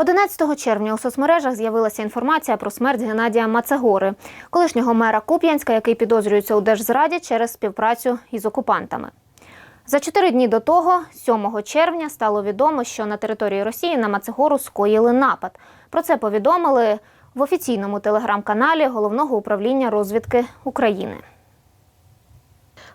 11 червня у соцмережах з'явилася інформація про смерть Геннадія Мацегори, колишнього мера Куп'янська, який підозрюється у держзраді через співпрацю із окупантами. За чотири дні до того, 7 червня, стало відомо, що на території Росії на Мацегору скоїли напад. Про це повідомили в офіційному телеграм-каналі Головного управління розвідки України.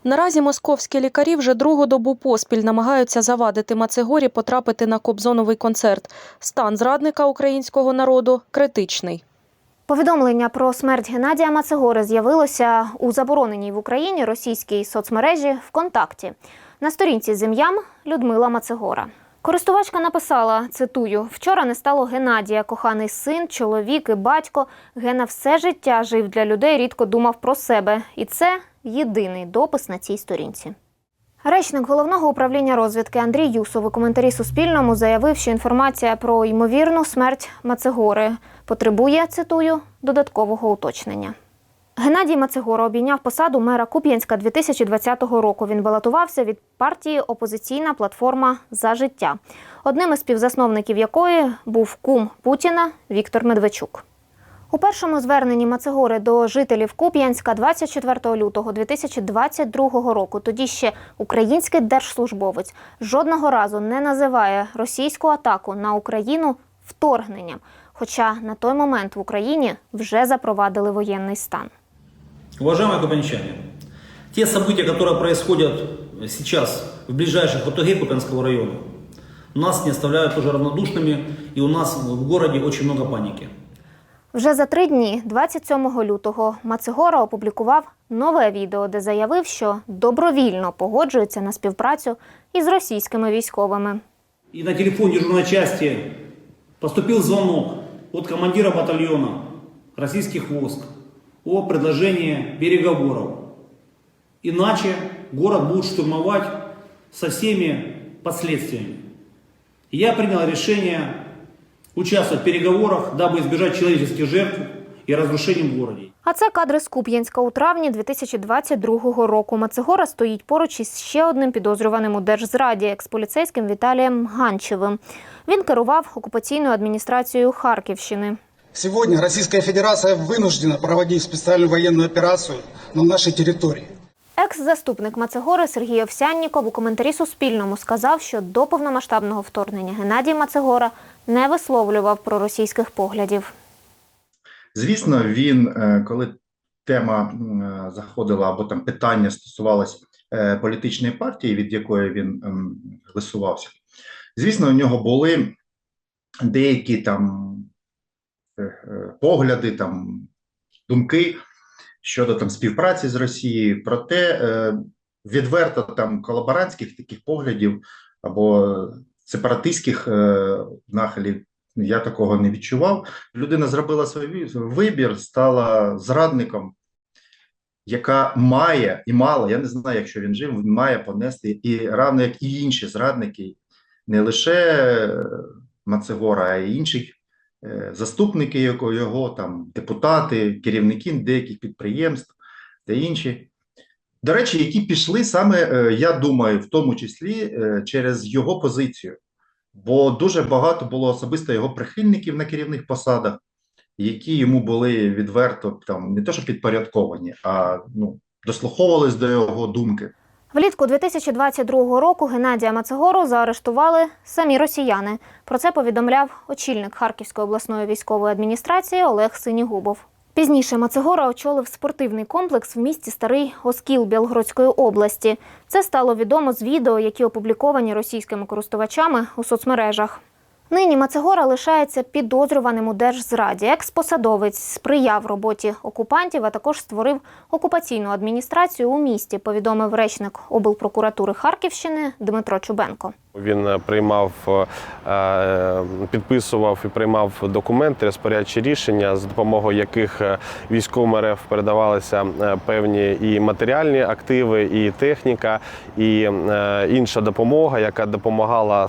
Наразі московські лікарі вже другу добу поспіль намагаються завадити Мацегорі потрапити на кобзоновий концерт. Стан зрадника українського народу критичний. Повідомлення про смерть Геннадія Мацегори з'явилося у забороненій в Україні російській соцмережі ВКонтакті. На сторінці з ім'ям Людмила Мацегора. Користувачка написала: цитую: вчора не стало Геннадія, коханий син, чоловік і батько. Гена все життя жив для людей, рідко думав про себе. І це єдиний допис на цій сторінці. Речник головного управління розвідки Андрій Юсов у коментарі Суспільному заявив, що інформація про ймовірну смерть Мацегори потребує, цитую, додаткового уточнення. Геннадій Мацегора обійняв посаду мера Куп'янська 2020 року. Він балотувався від партії Опозиційна платформа за життя, одним із співзасновників якої був кум Путіна Віктор Медведчук. У першому зверненні Мацегори до жителів Куп'янська 24 лютого 2022 року тоді ще український держслужбовець жодного разу не називає російську атаку на Україну вторгненням. Хоча на той момент в Україні вже запровадили воєнний стан. Уважаемые кубанчане, те события, которые происходят сейчас в ближайших ОТГ Купянского района, нас не оставляют уже равнодушными, и у нас в городе очень много паники. Вже за три дні, 27 лютого, Мацегора опублікував нове відео, де заявив, що добровільно погоджується на співпрацю із російськими військовими. И на телефон дежурной части поступил звонок от командира батальона российских войск о предложении переговоров. Иначе город будут штурмовать со всеми последствиями. Я принял решение участвовать в переговорах, дабы избежать человеческих жертв и разрушений в городе. А це кадри з Куп'янська у травні 2022 року. Мацегора стоїть поруч із ще одним підозрюваним у держзраді експоліцейським Віталієм Ганчевим. Він керував окупаційною адміністрацією Харківщини. Сегодня Российская Федерация вынуждена проводить специальную военную операцию на нашей территории. Екс-заступник Мацегори Сергій Овсянніков у коментарі Суспільному сказав, що до повномасштабного вторгнення Геннадій Мацегора не висловлював проросійських поглядів. Звісно, він, е, коли тема е, заходила або там питання стосувалось е, політичної партії, від якої він ем, висувався, звісно, у нього були деякі там погляди, там думки щодо там співпраці з Росією, проте відверто там колаборантських таких поглядів або сепаратистських е, нахилів я такого не відчував. Людина зробила свій вибір, стала зрадником, яка має і мала, я не знаю, якщо він жив, він має понести і равно як і інші зрадники, не лише е, Мацегора, а й інших е, заступники його, його там депутати, керівники деяких підприємств та інші. До речі, які пішли саме, е, я думаю, в тому числі е, через його позицію. Бо дуже багато було особисто його прихильників на керівних посадах, які йому були відверто там не то, що підпорядковані, а ну дослуховувались до його думки. Влітку 2022 року Геннадія Мацегору заарештували самі росіяни. Про це повідомляв очільник Харківської обласної військової адміністрації Олег Синігубов. Пізніше Мацегора очолив спортивний комплекс в місті Старий Оскіл Білгородської області. Це стало відомо з відео, які опубліковані російськими користувачами у соцмережах. Нині Мацегора лишається підозрюваним у держзраді. Експосадовець сприяв роботі окупантів, а також створив окупаційну адміністрацію у місті, повідомив речник облпрокуратури Харківщини Дмитро Чубенко. Він е, приймав, е, підписував і приймав документи, розпорядчі рішення, за допомогою яких е, військовим РФ передавалися е, певні і матеріальні активи, і техніка, і е, інша допомога, яка допомагала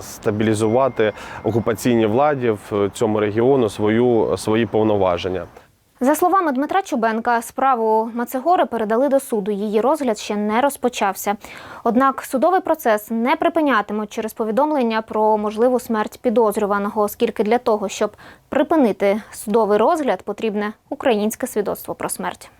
стабілізувати окупаційній владі в цьому регіону свою свої повноваження. За словами Дмитра Чубенка, справу Мацегори передали до суду. Її розгляд ще не розпочався. Однак судовий процес не припинятимуть через повідомлення про можливу смерть підозрюваного, оскільки для того, щоб припинити судовий розгляд, потрібне українське свідоцтво про смерть.